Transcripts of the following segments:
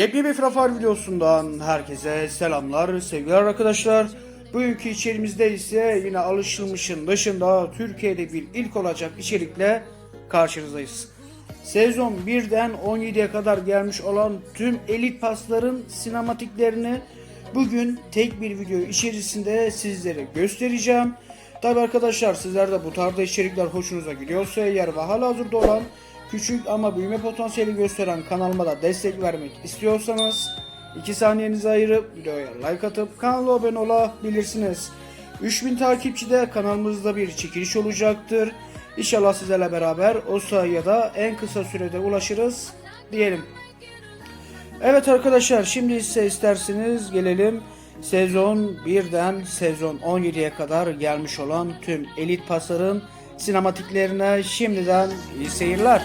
Yepyeni bir Frafar videosundan herkese selamlar, sevgiler arkadaşlar. Bugünkü içerimizde ise yine alışılmışın dışında Türkiye'de bir ilk olacak içerikle karşınızdayız. Sezon 1'den 17'ye kadar gelmiş olan tüm elit pasların sinematiklerini bugün tek bir video içerisinde sizlere göstereceğim. Tabi arkadaşlar sizler de bu tarzda içerikler hoşunuza gidiyorsa eğer ve hala hazırda olan küçük ama büyüme potansiyeli gösteren kanalıma da destek vermek istiyorsanız 2 saniyenizi ayırıp videoya like atıp kanala abone olabilirsiniz. 3000 takipçide kanalımızda bir çekiliş olacaktır. İnşallah sizlerle beraber o sayıya da en kısa sürede ulaşırız diyelim. Evet arkadaşlar şimdi ise isterseniz gelelim sezon 1'den sezon 17'ye kadar gelmiş olan tüm elit pasların sinematiklerine şimdiden iyi seyirler.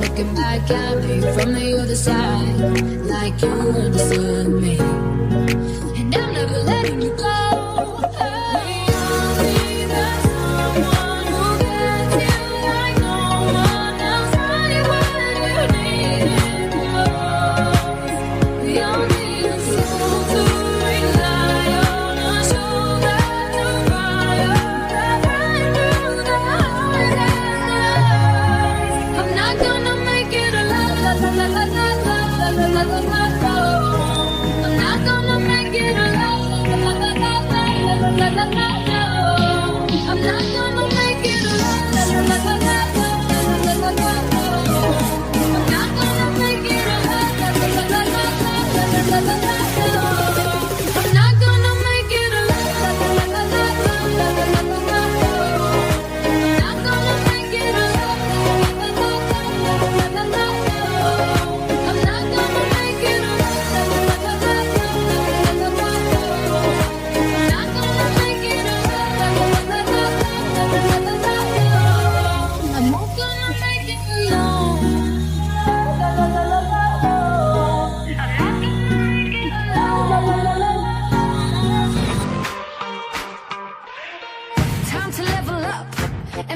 Looking back at me from the other side, like you understood me. And I'm never letting you go.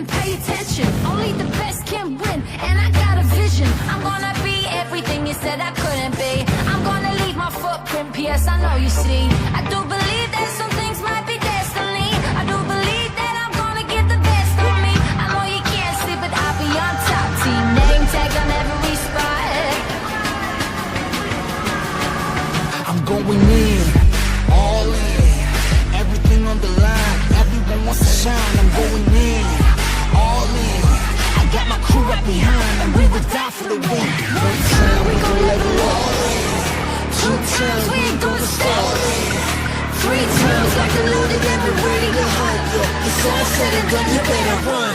And pay attention. Only the best can win, and I got a vision. I'm gonna be everything you said I couldn't be. I'm gonna leave my footprint, P.S. I know you see. I do believe that some things might be destiny. I do believe that I'm gonna get the best of me. I know you can't see, but I'll be on top. Team name tag on every spot. I'm going in, behind, and we will die for the win. One time we gon' level up, two times we ain't gonna stop. Three times like a loaded everywhere you hunt. It's all said and done, you better run.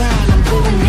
I'm going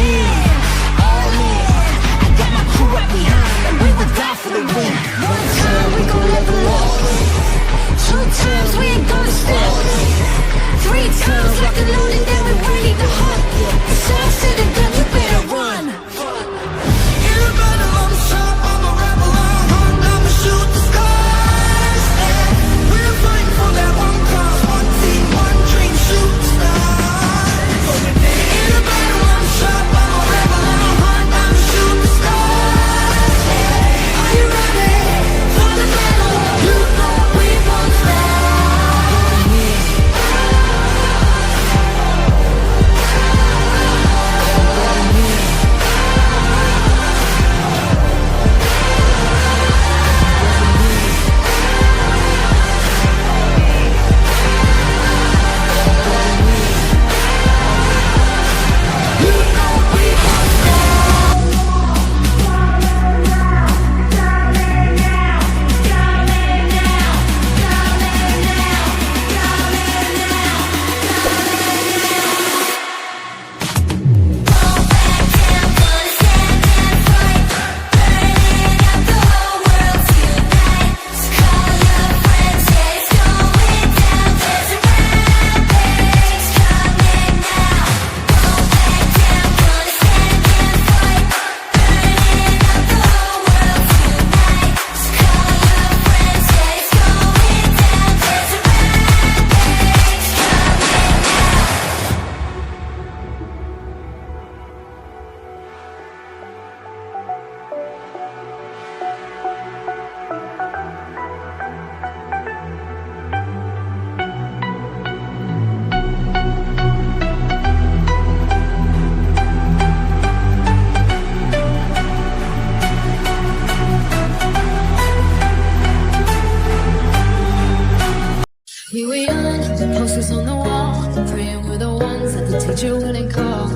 but you wouldn't call.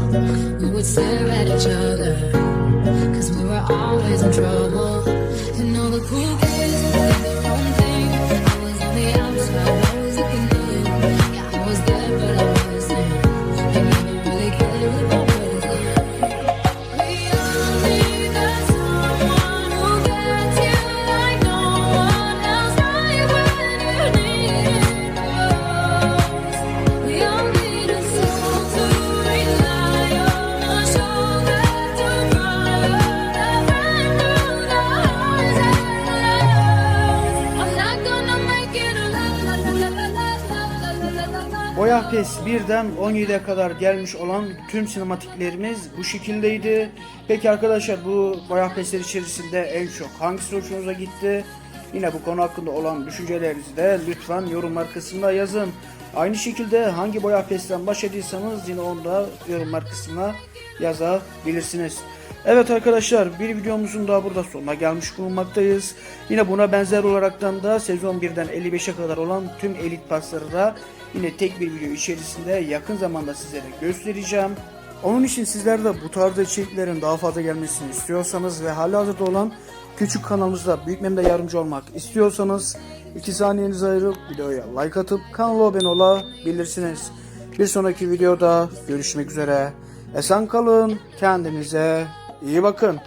We would stare at each other, cause we were always in trouble. And all the cool kids alone. Boya Pes 1'den 17'ye kadar gelmiş olan tüm sinematiklerimiz bu şekildeydi. Peki arkadaşlar bu Boya Pes'ler içerisinde en çok hangisi hoşunuza gitti? Yine bu konu hakkında olan düşüncelerinizi de lütfen yorumlar kısmına yazın. Aynı şekilde hangi Boya Pes'ten başladıysanız yine onu da yorumlar kısmına yazabilirsiniz. Evet arkadaşlar bir videomuzun daha burada sonuna gelmiş bulunmaktayız. Yine buna benzer olaraktan da sezon 1'den 55'e kadar olan tüm elit pasları da yine tek bir video içerisinde yakın zamanda sizlere göstereceğim. Onun için sizler de bu tarzda içeriklerin daha fazla gelmesini istiyorsanız ve halihazırda olan küçük kanalımızda büyütmemde yardımcı olmak istiyorsanız 2 saniyenizi ayırıp videoya like atıp kanala abone olabilirsiniz. Bir sonraki videoda görüşmek üzere. Esen kalın, kendinize iyi bakın.